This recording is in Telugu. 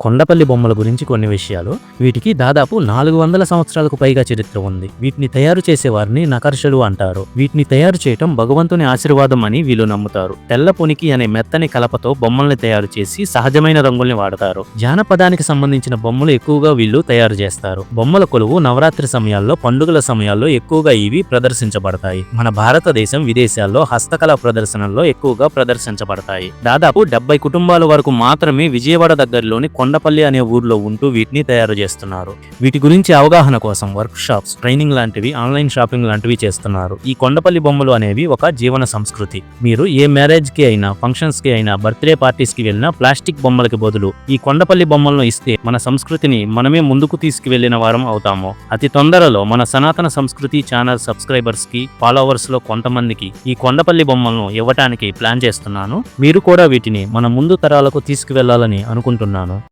కొండపల్లి బొమ్మల గురించి కొన్ని విషయాలు. వీటికి దాదాపు నాలుగు వందల సంవత్సరాలకు పైగా చరిత్ర ఉంది. వీటిని తయారు చేసే వారిని నకర్షలు అంటారు. వీటిని తయారు చేయటం భగవంతుని ఆశీర్వాదం అని వీళ్ళు నమ్ముతారు. తెల్ల పొనికి అనే మెత్తని కలపతో బొమ్మల్ని తయారు చేసి సహజమైన రంగుల్ని వాడతారు. జానపదానికి సంబంధించిన బొమ్మలు ఎక్కువగా వీళ్ళు తయారు చేస్తారు. బొమ్మల కొలువు నవరాత్రి సమయాల్లో పండుగల సమయాల్లో ఎక్కువగా ఇవి ప్రదర్శించబడతాయి. మన భారతదేశం విదేశాల్లో హస్తకళా ప్రదర్శనల్లో ఎక్కువగా ప్రదర్శించబడతాయి. దాదాపు డెబ్బై కుటుంబాల వరకు మాత్రమే విజయవాడ దగ్గరలోని కొండపల్లి అనే ఊర్లో ఉంటూ వీటిని తయారు చేస్తున్నారు. వీటి గురించి అవగాహన కోసం వర్క్ షాప్స్ ట్రైనింగ్ లాంటివి ఆన్లైన్ షాపింగ్ లాంటివి చేస్తున్నారు. ఈ కొండపల్లి బొమ్మలు అనేవి ఒక జీవన సంస్కృతి. మీరు ఏ మ్యారేజ్కి అయినా ఫంక్షన్స్కి అయినా బర్త్డే పార్టీస్కి వెళ్ళినా ప్లాస్టిక్ బొమ్మలకి బదులు ఈ కొండపల్లి బొమ్మలను ఇస్తే మన సంస్కృతిని మనమే ముందుకు తీసుకువెళ్ళిన వారం అవుతాము. అతి తొందరలో మన సనాతన సంస్కృతి ఛానల్ సబ్స్క్రైబర్స్కి ఫాలోవర్స్లో కొంతమందికి ఈ కొండపల్లి బొమ్మలను ఇవ్వటానికి ప్లాన్ చేస్తున్నాను. మీరు కూడా వీటిని మన ముందు తరాలకు తీసుకువెళ్ళాలని అనుకుంటున్నాను.